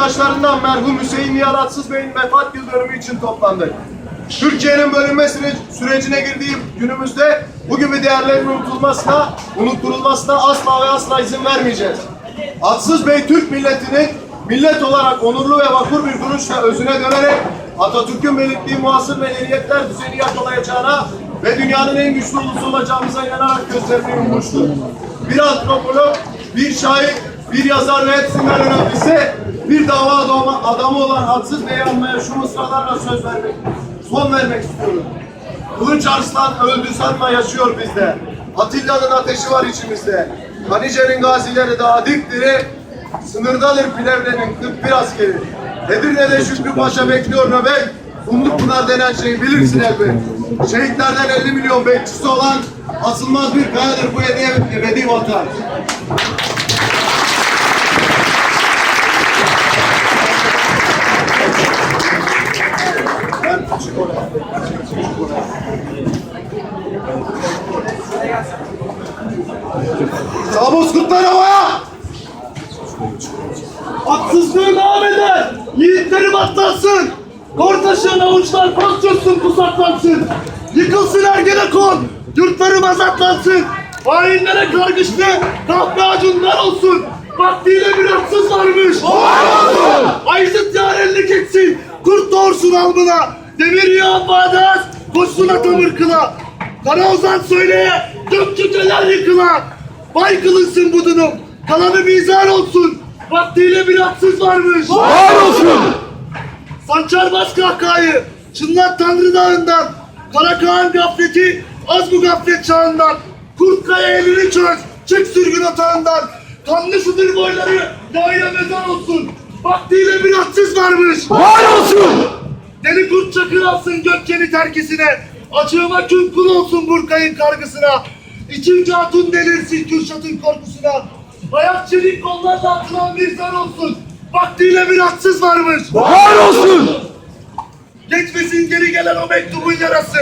Arkadaşlarından merhum Hüseyin Niyaratsız Bey'in vefat yıl için toplandık. Türkiye'nin bölünme süre- sürecine girdiği günümüzde bu gibi değerlerin unutulmasına, unutturulmasına asla ve asla izin vermeyeceğiz. Atsız Bey Türk milletinin millet olarak onurlu ve vakur bir duruşla özüne dönerek Atatürk'ün belirttiği muasır medeniyetler düzeni yakalayacağına ve dünyanın en güçlü ulusu olacağımıza inanarak gözlerini yummuştur. Bir antropolog, bir şair, bir yazar ve hepsinden önemlisi bir dava adamı, adamı olan Hadsız Bey'i anmaya şu mısralarla söz vermek, son vermek istiyorum. Kılıç Arslan öldü sanma yaşıyor bizde. Atilla'nın ateşi var içimizde. Hanice'nin gazileri daha dipdiri. Sınırdadır Plevne'nin 41 askeri. Edirne'de Şükrü Paşa bekliyor nöbet. Kumlupınar denen şeyi bilirsin elbet. Şehitlerden 50 milyon bekçisi olan asılmaz bir kayadır bu ebedi, ebedi vatan. Ben küçük olan. Küçük olan. Sabozkurtlar havaya! Haksızlığı devam eder. Yiğitlerim atlansın. Kortaşın avuçlar pas çözsün pusaklansın. Yıkılsın Ergenekon. Yurtlarım azatlansın. Hainlere kargışlı kahpe acunlar olsun. Vaktiyle bir haksız varmış. Ayzıt yarenlik etsin. Kurt doğursun alnına. Demir yağ bağdaz. Koşsun atamır Kara ozan söyleye. Dök kütleler yıkıla. Bay kılınsın budunum. Kalanı mizar olsun. Vaktiyle bir haksız varmış. Var olsun. Sancar bas kahkahayı. Çınlat Tanrı Dağı'ndan. Kara Kağan gafleti. Az bu gaflet çağından. Kurt kaya elini çöz. Çık sürgün atağından. Kanlı sudur boyları. Daire mezar olsun. Vaktiyle bir haksız varmış. Var olsun. Deli kurt çakır alsın gökçeni terkisine. Açığıma kün kul olsun Burkay'ın kargısına. İçimce hatun delirsin Kürşat'ın korkusuna. Ayak çelik kollarla atılan bir zar olsun. Vaktiyle bir haksız varmış. Var olsun. Geçmesin geri gelen o mektubun yarası.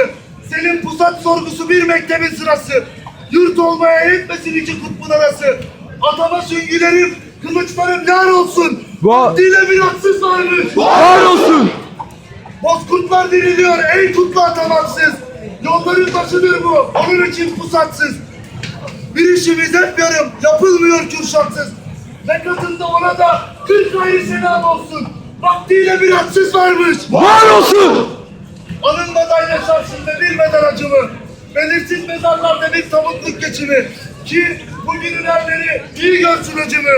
Senin pusat sorgusu bir mektebin sırası. Yurt olmaya yetmesin iki kutbun arası. Atama süngülerim, kılıçlarım yar olsun. Va- Vaktiyle bir haksız varmış. Var olsun. Bozkurtlar diriliyor ey kutlu atamaksız. Yolların taşıdır bu, onun için pusatsız. Bir işimiz hep yarım, yapılmıyor kürşatsız. Ve katında ona da kırk ayrı selam olsun. Vaktiyle bir haksız varmış. Var olsun. Anılmadan yaşarsın ve bilmeden acımı. Belirsiz mezarlarda bir tabutluk geçimi. Ki bugünün erleri iyi görsün acımı.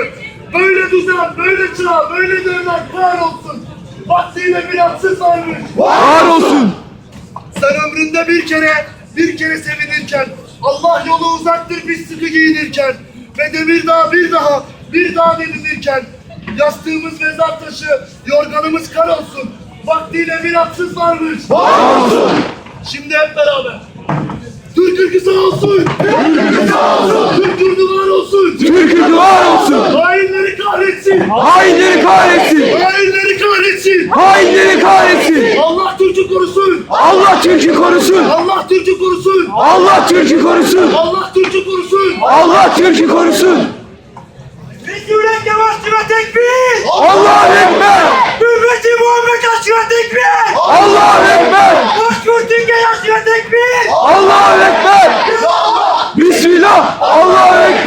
Böyle düzen, böyle çağ, böyle dönem var olsun. Vaktiyle bir haksız varmış. Var olsun. Sen ömründe bir kere, bir kere sevinirken, Allah yolu uzaktır biz sıkı giyinirken, ve de bir daha, bir daha, bir daha delinirken, yastığımız mezar taşı, yorganımız kar olsun, vaktiyle bir haksız varmış. Var olsun. Şimdi hep beraber. Türk ülkü sağ olsun. Türk ülkü sağ olsun. Türk yurdu var olsun. Türk'ü var olsun. Hainleri kahretsin. Hainleri kahretsin. Kahretsin. Hainleri kahretsin. Allah Türk'ü korusun. Allah Türk'ü korusun. Allah Türk'ü korusun. Allah Türk'ü korusun. Allah Türk'ü korusun. Allah Türk'ü korusun. Resulullah Yavaşçıma tekbir! Allahu Ekber. Ümmeti Muhammed aşkına tekbir! Allahu Ekber. Başkurtun yaşına tekbir! Allahu Ekber. Bismillah. Allahu Ekber.